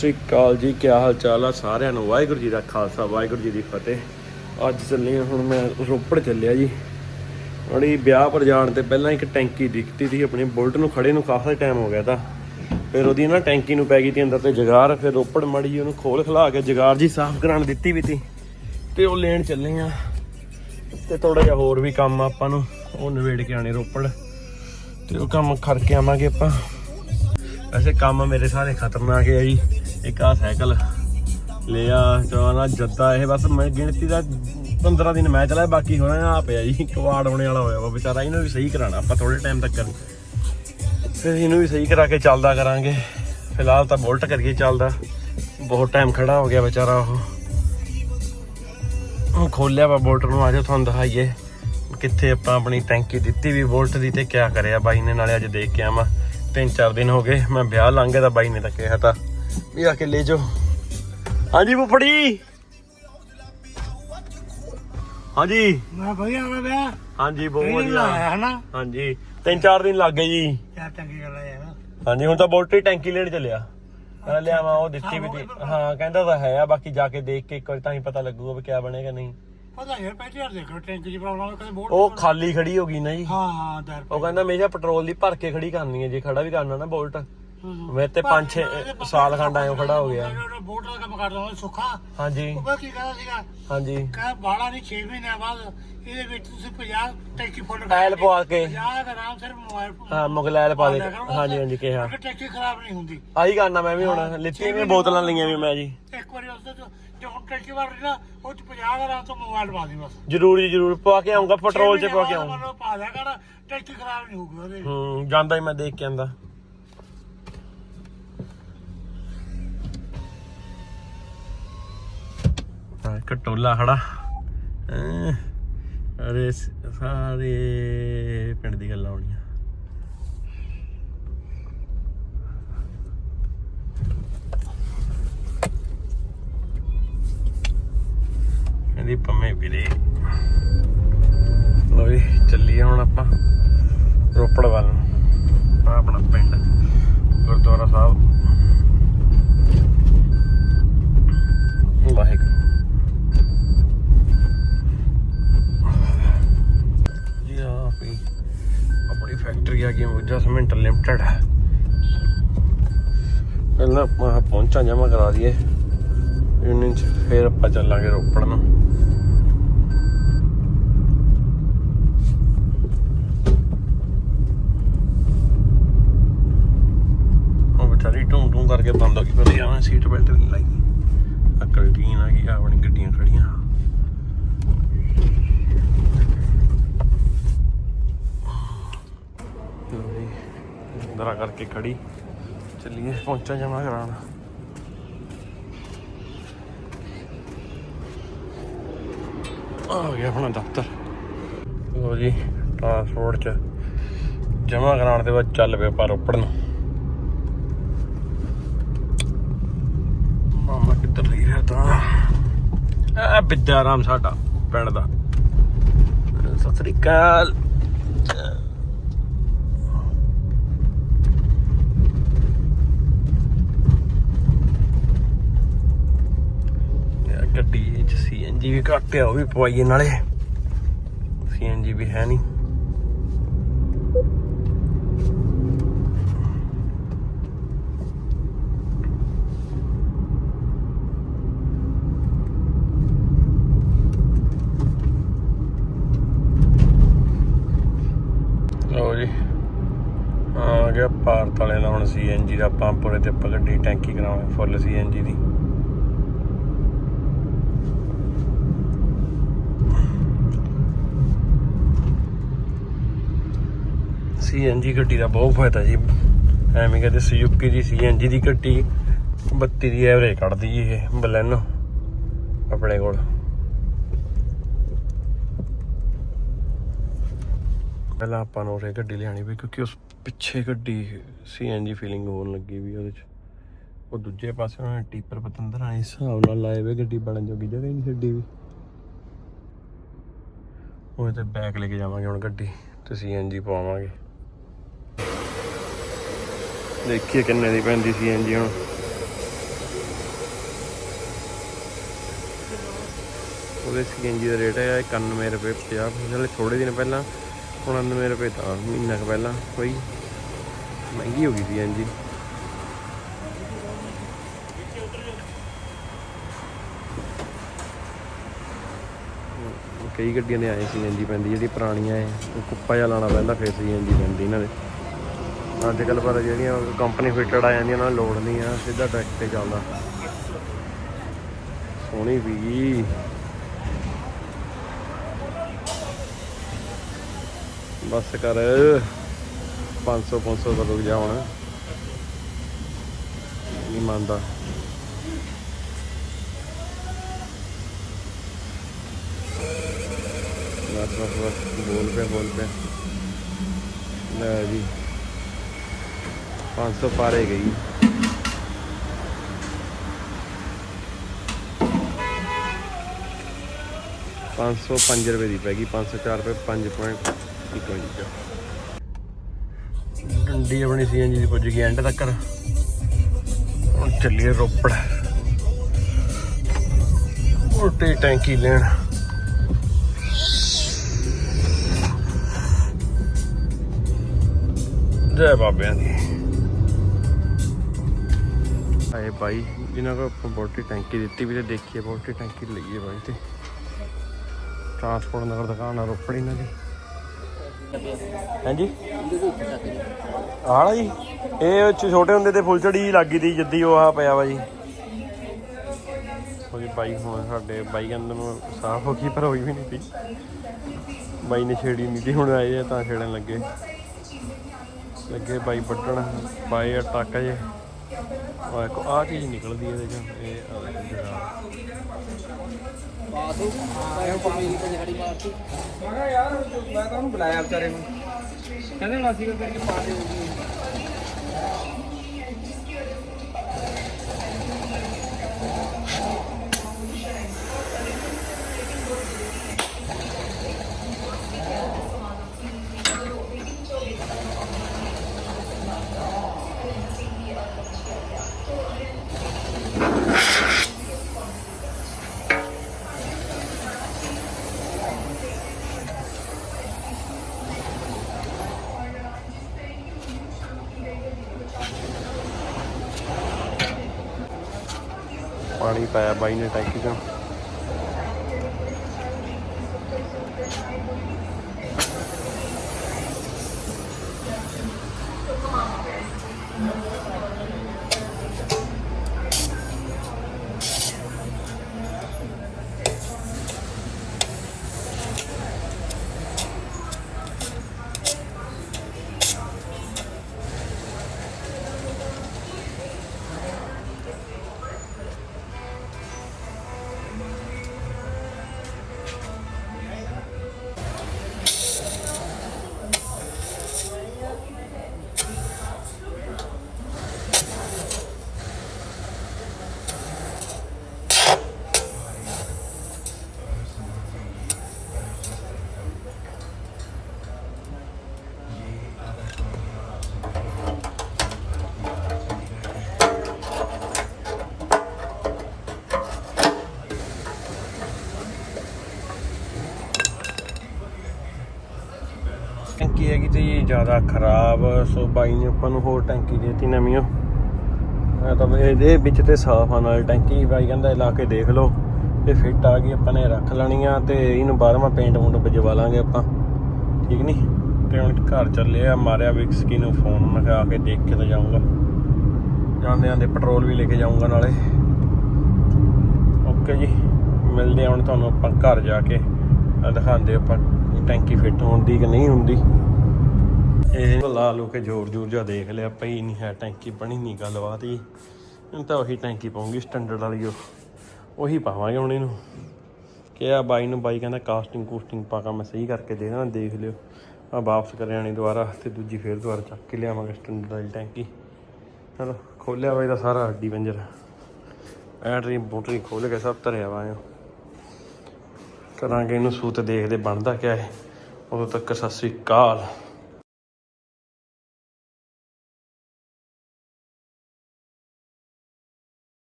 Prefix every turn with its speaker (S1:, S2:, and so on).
S1: ਸ੍ਰੀ ਅਕਾਲ ਜੀ ਕੀ ਹਾਲ ਚਾਲ ਆ? ਸਾਰਿਆਂ ਨੂੰ ਵਾਹਿਗੁਰੂ ਜੀ ਦਾ ਖਾਲਸਾ, ਵਾਹਿਗੁਰੂ ਜੀ ਦੀ ਫਤਿਹ। ਅੱਜ ਚੱਲੇ ਹਾਂ, ਹੁਣ ਮੈਂ ਰੋਪੜ ਚੱਲਿਆ ਜੀ। ਬੜੀ ਵਿਆਹ ਪਰ ਜਾਣ ਤੇ ਪਹਿਲਾਂ ਇੱਕ ਟੈਂਕੀ ਦਿਖਤੀ ਸੀ, ਆਪਣੇ ਬੁਲਟ ਨੂੰ ਖੜੇ ਨੂੰ ਕਾਫੀ ਟਾਈਮ ਹੋ ਗਿਆ ਤਾਂ। ਫਿਰ ਉਹਦੀ ਨਾ ਟੈਂਕੀ ਨੂੰ ਪੈ ਗਈ ਤੀ ਅੰਦਰ ਤੇ ਜਗਾਰ ਫਿਰ ਰੋਪੜ ਮੜੀ ਜੀ ਉਹਨੂੰ ਖੋਲ ਖਲਾ ਕੇ ਜਗਾਰ ਜੀ ਸਾਫ਼ ਕਰਾਉਣ ਦਿੱਤੀ ਵੀ ਤੀ ਤੇ ਉਹ ਲੈਣ ਚੱਲੇ ਆ ਤੇ ਥੋੜਾ ਜਿਹਾ ਹੋਰ ਵੀ ਕੰਮ ਆਪਾਂ ਨੂੰ, ਉਹ ਨਵੇੜ ਕੇ ਆਣੇ ਰੋਪੜ। ਤੇ ਉਹ ਕੰਮ ਕਰਕੇ ਆਵਾਂਗੇ ਆਪਾਂ। ਵੈਸੇ ਕੰਮ ਮੇਰੇ ਸਾਰੇ ਖਤਰਨਾਕ ਹੈ ਜੀ। ਇੱਕ ਆ ਸਾਈਕਲ ਲਿਆ ਚਵਾਨਾ ਜੱਦਾ ਇਹ, ਬਸ ਮੈਂ ਗਿਣਤੀ ਦਾ 15 ਦਿਨ ਮੈਂ ਚਲਾਇਆ ਬਾਕੀ ਹੋਣਾ ਆ ਪਿਆ ਜੀ, ਕਵਾੜ ਹੋਣੇ ਵਾਲਾ ਹੋਇਆ ਵਾ, ਵਿਚਾਰਾ ਇਹਨੂੰ ਵੀ ਸਹੀ ਕਰਾਣਾ ਆਪਾਂ ਥੋੜੇ ਟਾਈਮ ਤੱਕ ਫਿਰ ਇਹਨੂੰ ਵੀ ਸਹੀ ਕਰਾ ਕੇ ਚੱਲਦਾ ਕਰਾਂਗੇ। ਫਿਲਹਾਲ ਤਾਂ ਬੋਲਟ ਕਰਕੇ ਚੱਲਦਾ। ਬਹੁਤ ਟਾਈਮ ਖੜਾ ਹੋ ਗਿਆ ਵਿਚਾਰਾ ਉਹ। ਉਹ ਖੋਲਿਆ ਵਾ ਬੋਲਟ ਨੂੰ ਆਜੋ ਤੁਹਾਨੂੰ ਦਿਖਾਈਏ ਕਿੱਥੇ ਆਪਾਂ ਆਪਣੀ ਟੈਂਕੀ ਦਿੱਤੀ ਵੀ ਬੋਲਟ ਦੀ ਤੇ ਕਿਆ ਕਰਿਆ, ਬਾਈ ਨੇ ਨਾਲੇ ਅੱਜ ਦੇਖ ਕੇ ਆਵਾਂ। ਤਿੰਨ ਚਾਰ ਦਿਨ ਹੋ ਗਏ, ਮੈਂ ਵਿਆਹ ਲੰਘ ਗਿਆ ਤਾਂ ਬਾਈ ਨੇ ਤਾਂ ਕਿਹਾ ਤਾਂ। ਵੀ ਆ ਕੇ ਲੈ ਜਾਓ। ਹਾਂਜੀ ਫੁੱਫੜੀ। ਹਾਂਜੀ।
S2: ਮੈਂ ਵਧੀਆ ਹੋ ਗਿਆ
S1: ਹਾਂਜੀ ਬਹੁਤ ਵਧੀਆ।
S2: ਲਾਇਆ ਹਨਾ
S1: ਹਾਂਜੀ। ਤਿੰਨ ਚਾਰ ਦਿਨ ਲੱਗ ਗਏ ਜੀ।
S2: ਚੰਗੀ ਗੱਲ ਹੈ ਯਾਰ।
S1: ਹਾਂਜੀ ਹੁਣ ਤਾਂ ਬੁਲਟ ਦੀ ਟੈਂਕੀ ਲੈਣ ਚੱਲਿਆ। ਕਹਿੰਦਾ ਲਿਆਵਾਂ ਉਹ ਦਿੱਤੀ ਵੀ ਤੀ ਹਾਂ ਕਹਿੰਦਾ ਤਾਂ ਹੈ ਆ ਬਾਕੀ ਜਾ ਕੇ ਦੇਖ ਕੇ ਇੱਕ ਵਾਰੀ ਤਾਂ ਹੀ ਪਤਾ ਲੱਗੂਗਾ ਵੀ ਕਿਆ ਬਣੇਗਾ ਨਹੀਂ।
S2: ਪਤਾ ਯਾਰ ਪਹਿਲੀ ਵਾਰ ਦੇਖੋ ਟੈਂਕ ਦੀ ਪ੍ਰੋਬਲਮ ਕਦੇ ਬੋਲ
S1: ਉਹ ਖਾਲੀ ਖੜੀ ਹੋ ਗਈ ਨਾ ਜੀ।
S2: ਹਾਂ ਹਾਂ
S1: ਉਹ ਕਹਿੰਦਾ ਮੇਜਾ ਪੈਟਰੋਲ ਦੀ ਭਰ ਕੇ ਖੜੀ ਕਰਨੀ ਹੈ ਜੇ ਖੜਾ ਵੀ ਕਰਨਾ ਨਾ ਬੋਲਟ।
S2: ਹੂੰ।
S1: ਮੇਰੇ ਤੇ 5-6 ਸਾਲ ਖੰਡ ਆਇਓ ਖੜਾ ਹੋ ਗਿਆ।
S2: ਬੋਟ ਦਾ ਕੰਮ ਕਰਦਾ ਹਾਂ ਸੁੱਖਾ।
S1: ਹਾਂਜੀ।
S2: ਉਹ ਕੀ ਕਹਿੰਦਾ ਸੀਗਾ?
S1: ਹਾਂਜੀ।
S2: ਕਹ ਬਾੜਾ ਨਹੀਂ 6 ਮਹੀਨਿਆਂ ਬਾਅਦ ਇਹਦੇ ਵਿੱਚ ਤੁਸੀਂ 50 ਟੈਂਕੀ ਫੁੱਲ
S1: ਟਾਇਲ ਪਵਾ ਕੇ।
S2: 50 ਦਾ ਆਰਾਮ ਸਿਰ ਮੋਬਾਈਲ
S1: ਹਾਂ ਮੁਗਲੈਲ ਪਾ ਦੇ ਹਾਂਜੀ ਹਾਂਜੀ ਕਿਹਾ।
S2: ਟੈਂਕੀ ਖਰਾਬ ਨਹੀਂ ਹੁੰਦੀ।
S1: ਆਹੀ ਕਰਨਾ ਮੈਂ ਵੀ ਹੁਣ ਲਿੱਤੀਆਂ ਵੀ ਬੋਤਲਾਂ ਲਈਆਂ ਵੀ ਮੈਂ ਜੀ।
S2: ਇੱਕ ਵਾਰੀ ਉਸ ਤੋਂ ਜੇ ਹੁਣ ਟੈਂਕੀ ਵਾਰ ਨਾ ਉਹ ਚ 50 ਦਾ ਆਰਾਮ ਤੋਂ ਮੋਬਾਈਲ ਪਾ ਦੀ ਬਸ।
S1: ਜ਼ਰੂਰ ਜੀ ਜ਼ਰੂਰ ਪਵਾ ਕੇ ਆਉਂਗਾ ਪੈਟਰੋਲ 'ਚ ਪਵਾ ਕੇ ਆਉਂਗਾ
S2: ਆਉਂਗਾ ਪਾ ਦਿਆ ਕਰ ਟੈਂਕੀ ਖਰਾਬ ਨਹੀਂ ਹੋਊਗੀ ਉਹਦੇ
S1: ਹੂੰ ਜਾਂਦਾ ਹੀ ਮੈਂ ਦੇਖ ਕੇ ਆਂਦਾ। ਆ ਇੱਕ ਟੋਲਾ ਖੜਾ ਅਰੇ ਸਾਰੇ ਪਿੰਡ ਦੀ ਗੱਲਾਂ ਹੋਣੀਆਂ। ਇਹਦੀ ਪੰਮੇ ਵੀਰੇ ਲੋ ਵੀ ਚੱਲੀਏ ਹੁਣ ਆਪਾਂ ਰੋਪੜ ਵੱਲ ਨੂੰ ਆਹ ਆਪਣਾ ਪਿੰਡ ਗੁਰਦੁਆਰਾ ਸਾਹਿਬ ਵਾਹਿਗੁਰੂ ਜੀ ਆ ਵੀ ਆਪਣੀ ਫੈਕਟਰੀ ਆ ਗਈ ਮੁਜਾ ਸਿਮੈਂਟ ਲਿਮਟਿਡ ਪਹਿਲਾਂ ਆਪਾਂ ਪਹੁੰਚਾਂ ਜਮਾ ਕਰਾ ਦਈਏ। ਯੂਨੀਅਨ ਚ ਫਿਰ ਆਪਾਂ ਚੱਲਾਂਗੇ ਰੋਪੜ ਨੂੰ। ਉਹ ਵਿਚਾਰੀ ਢੂੰ ਢੂੰ ਕਰਕੇ ਬੰਦ ਹੋ ਗਈ, ਪਰ ਯਾਰ ਸੀਟ ਬੈਲਟ ਨਹੀਂ ਲਾਈ। ਅਕਲ ਟੀਨ ਆ ਗਈ ਆ ਆਪਣੀ ਗੱਡੀਆਂ ਖੜੀਆਂ ਲਓ ਜੀ, ਦਰਾ ਕਰਕੇ ਖੜੀ। ਚੱਲੀਏ, ਪਹੁੰਚਾ ਜਮਾ ਕਰਾਉਣ। ਆ ਗਿਆ ਆਪਣਾ ਦਫ਼ਤਰ। ਲੋ ਜੀ ਟਰਾਂਸਪੋਰਟ ਚ ਜਮਾ ਕਰਾਉਣ ਦੇ ਬਾਅਦ ਚੱਲ ਪਏ ਪਰ ਉੱਪਰ ਨੂੰ। ਮਾਮਾ ਕਿੱਧਰ ਲਈ ਫਿਰਦਾ ਆ ਬਿੱਦਾਰਾਮ ਸਾਡਾ, ਪਿੰਡ ਦਾ। ਸਤਿ ਸ੍ਰੀ ਅਕਾਲ ਯਾਰ ਗੱਡੀ ਚ ਸੀਐਨਜੀ ਵੀ ਘੱਟ ਆ, ਉਹ ਵੀ ਪਵਾਈਏ ਨਾਲੇ। ਸੀਐਨਜੀ ਵੀ ਹੈ ਨਹੀਂ ਲਓ ਜੀ, ਆ ਗਿਆ ਭਾਰਤ ਵਾਲੇ ਦਾ ਹੁਣ ਸੀਐਨਜੀ ਦਾ ਪੰਪ ਉਰੇ ਤੇ ਆਪਾਂ ਗੱਡੀ ਟੈਂਕੀ ਕਰਾਵਾਂਗੇ ਫੁੱਲ ਸੀਐਨਜੀ ਦੀ। ਸੀਐਨਜੀ ਗੱਡੀ ਦਾ ਬਹੁਤ ਫਾਇਦਾ ਜੀ। ਐਵੇਂ ਕਹਿੰਦੇ ਸੁਜ਼ੂਕੀ ਦੀ ਸੀਐਨਜੀ ਦੀ ਗੱਡੀ 32 ਦੀ ਐਵਰੇਜ ਕੱਢਦੀ ਜੀ ਇਹ ਬਲੈਨੋ ਆਪਣੇ ਕੋਲ। ਪਹਿਲਾਂ ਆਪਾਂ ਨੂੰ ਉਰੇ ਗੱਡੀ ਲਿਆਣੀ ਪਈ ਕਿਉਂਕਿ ਉਸ ਪਿੱਛੇ ਗੱਡੀ ਸੀਐਨਜੀ ਫੀਲਿੰਗ ਹੋਣ ਲੱਗੀ ਵੀ ਉਹਦੇ ਚ। ਉਹ ਦੂਜੇ ਪਾਸੇ ਉਹਨਾਂ ਨੇ ਟੀਪਰ ਪਤੰਦਰਾਂ ਦੇ ਹਿਸਾਬ ਨਾਲ ਲਾਏ ਵੇ ਗੱਡੀ ਬਣਨ ਜੋਗੀ, ਜਗ੍ਹਾ ਹੀ ਨਹੀਂ ਛੱਡੀ ਵੀ। ਉਹ ਤੇ ਬੈਕ ਲੈ ਕੇ ਜਾਵਾਂਗੇ ਹੁਣ ਗੱਡੀ ਤੇ ਸੀਐਨਜੀ ਪਾਵਾਂਗੇ ਦੇਖੀਏ ਕਿੰਨੇ ਦੀ ਪੈਂਦੀ ਸੀ ਐਨਜੀ ਹੁਣ। ਉਹਦੇ ਸੀਐਨਜੀ ਦਾ ਰੇਟ ਹੈ 91 ਰੁਪਏ 50 ਨਾਲੇ ਥੋੜੇ ਦਿਨ ਪਹਿਲਾਂ 99 ਰੁਪਏ ਤਾਂ ਮਹੀਨਾ ਕੁ ਪਹਿਲਾਂ ਕੋਈ ਮਹਿੰਗੀ ਹੋ ਗਈ ਸੀ ਐਨਜੀ ਕਈ ਗੱਡੀਆਂ ਦੇ ਆਏ ਸੀ ਐਨਜੀ ਪੈਂਦੀ, ਜਿਹੜੀ ਪੁਰਾਣੀਆਂ ਐ ਉਹ ਕੁੱਪਾ ਜਿਹਾ ਲਾਣਾ ਪੈਂਦਾ, ਫਿਰ ਸੀ ਪੈਂਦੀ ਇਹਨਾਂ ਦੇ। ਅੱਜ ਕੱਲ੍ਹ ਪਰ ਜਿਹੜੀਆਂ ਕੰਪਨੀ ਫਿਟਡ ਆ ਜਾਂਦੀਆਂ, ਉਹਨਾਂ ਨੂੰ ਲੋੜ ਨਹੀਂ ਆ, ਸਿੱਧਾ ਡਾਇਰੈਕਟ ਤੇ ਚੱਲਦਾ। ਸੋਹਣੀ ਵੀ। ਬਸ ਕਰ 500 500 ਦਾ ਰੁਕ ਜਾ ਹੁਣ। ਨਹੀਂ ਮੰਨਦਾ। ਬਸ ਬਸ, ਬੋਲ ਪਿਆ ਬੋਲ ਪਿਆ। ਲੈ ਜੀ। 500 ਪਾਰੇ ਗਈ। ਪੰਜ ਸੌ ਪੰਜ ਰੁਪਏ ਦੀ ਪੈ ਗਈ 504 ਰੁਪਏ 5.1 ਇੰਚ ਡੰਡੀ ਆਪਣੀ ਸੀਐਨਜੀ ਦੀ ਪੁੱਜ ਗਈ ਐਂਡ ਤੱਕ। ਹੁਣ ਚੱਲੀਏ ਰੋਪੜ। ਉਲਟੀ ਟੈਂਕੀ ਲੈਣ। ਜੈ ਬਾਬਿਆਂ ਦੀ। ਆਏ ਭਾਈ ਜਿਨ੍ਹਾਂ ਕੋ ਆਪਾਂ ਬੋਟੀ ਟੈਂਕੀ ਦਿੱਤੀ ਵੀ ਤੇ ਦੇਖੀਏ, ਬੋਟੀ ਟੈਂਕੀ ਲਈਏ ਭਾਈ ਤੇ। ਟਰਾਂਸਪੋਰਟ ਨਗਰ ਦੁਕਾਨ ਆ ਰੋਪੜ ਇਹਨਾਂ ਦੀ। ਹਾਂਜੀ? ਆਹ ਜੀ? ਇਹ ਛੋਟੇ ਹੁੰਦੇ ਤੇ ਫੁੱਲਝੜੀ ਲੱਗੀ ਤੀ, ਜੱਦੀ ਉਹ ਆ ਪਿਆ ਵਾ ਜੀ। ਉਹਦੀ ਬਾਈ ਹੁਣ ਸਾਡੇ ਬਾਈ ਅੰਦਰ ਨੂੰ, ਸਾਫ਼ ਹੋ ਗਈ, ਪਰ ਹੋਈ ਵੀ ਨਹੀਂ ਸੀ ਬਾਈ ਨੇ ਛੇੜੀ ਨਹੀਂ ਤੀ ਹੁਣ ਆਏ ਆ ਤਾਂ ਛੇੜਨ ਲੱਗੇ। ਲੱਗੇ ਬਾਈ ਵੱਢਣ ਬਾਈ ਆ ਜੇ। ਆ ਇੱਕ ਆ ਚੀਜ਼ ਨਿਕਲਦੀ ਇਹਦੇ ਚੋਂ, ਇਹ ਆ ਦੇਖੋ ਜਰਾ
S3: ਮੈਂ ਕਿਹਾ ਯਾਰ, ਮੈਂ ਤਾਂ ਉਹਨੂੰ ਬੁਲਾਇਆ ਵਿਚਾਰੇ ਨੂੰ। ਕਹਿੰਦੇ ਹੁਣ ਅਸੀਂ ਕਰਕੇ ਪਾ ਦੇ
S1: ਪਾਣੀ ਪਾਇਆ ਬਾਈ ਨੇ ਟੈਂਕੀ ਚੋਂ। ਟੈਂਕੀ ਹੈਗੀ ਤੇ ਜੀ ਜ਼ਿਆਦਾ ਖਰਾਬ, ਸੋ ਬਾਈ ਨੇ ਆਪਾਂ ਨੂੰ ਹੋਰ ਟੈਂਕੀ ਦੇਤੀ ਨਵੀਂ ਓ। ਤਾਂ ਇਹਦੇ ਵਿੱਚ ਤੇ ਸਾਫ਼ ਆ ਨਾਲ ਟੈਂਕੀ, ਬਾਈ ਕਹਿੰਦਾ ਲਾ ਕੇ ਦੇਖ ਲਓ। ਇਹ ਫਿੱਟ ਆ ਗਈ, ਆਪਾਂ ਨੇ ਰੱਖ ਲੈਣੀ ਆ ਤੇ ਇਹਨੂੰ ਬਾਅਦ ਪੇਂਟ ਪੂੰਟ ਭਜਵਾ ਲਾਂਗੇ ਆਪਾਂ। ਠੀਕ ਨਹੀਂ ਤੇ ਹੁਣ ਘਰ ਚੱਲੇ ਆ, ਮਾਰਿਆ ਵਿਕਸਕੀ ਨੂੰ ਫੋਨ, ਮੈਂ ਕਿਹਾ ਆ ਕੇ ਦੇਖ ਕੇ ਤਾਂ ਜਾਊਂਗਾ। ਜਾਂਦੇ ਜਾਂਦੇ ਪੈਟਰੋਲ ਵੀ ਲੈ ਕੇ ਜਾਊਂਗਾ ਨਾਲੇ। ਓਕੇ ਜੀ, ਮਿਲਦੇ ਆ ਹੁਣ ਤੁਹਾਨੂੰ ਆਪਾਂ ਘਰ ਜਾ ਕੇ। ਦਿਖਾਉਂਦੇ ਆਪਾਂ ਟੈਂਕੀ ਫਿੱਟ ਹੁੰਦੀ ਕਿ ਨਹੀਂ ਹੁੰਦੀ। ਇਹ ਲਾ ਲੋ ਕੇ ਜ਼ੋਰ ਜ਼ੋਰ ਜਿਹਾ ਦੇਖ ਲਿਆ, ਪਈ ਨਹੀਂ ਹੈ ਟੈਂਕੀ, ਬਣੀ ਨਹੀਂ ਗੱਲਬਾਤ ਹੀ ਹੁਣ ਤਾਂ ਉਹੀ ਟੈਂਕੀ ਪਾਉਂਗੀ ਸਟੈਂਡਰਡ ਵਾਲੀ ਉਹ। ਉਹੀ ਪਾਵਾਂਗੇ ਹੁਣ ਇਹਨੂੰ। ਕਿਹਾ ਬਾਈ ਨੂੰ, ਬਾਈ ਕਹਿੰਦਾ ਕਾਸਟਿੰਗ ਕੂਸਟਿੰਗ ਪਾ ਕੇ ਮੈਂ ਸਹੀ ਕਰਕੇ ਦੇ ਦੇਣਾ ਦੇਖ ਲਿਓ। ਆ ਵਾਪਸ ਕਰ ਆਣੀ ਦੁਬਾਰਾ ਤੇ ਦੂਜੀ ਫੇਰ ਦੁਬਾਰਾ ਚੱਕ ਕੇ ਲਿਆਵਾਂਗੇ ਸਟੈਂਡਰਡ ਵਾਲੀ ਟੈਂਕੀ। ਚਲੋ, ਖੋਲਿਆ ਬਾਈ ਦਾ ਸਾਰਾ ਹੱਡੀ ਪੰਜਰ ਐਟਰੀ ਬੋਟਰੀ ਖੋਲ ਕੇ ਸਭ ਧਰਿਆ ਵਾ ਐਂ। ਕਰਾਂਗੇ ਇਹਨੂੰ ਸੂਤ, ਦੇਖਦੇ ਬਣਦਾ ਕਿਆ ਹੈ ਉਦੋਂ ਤੱਕ ਸਤਿ ਸ੍ਰੀ ਅਕਾਲ।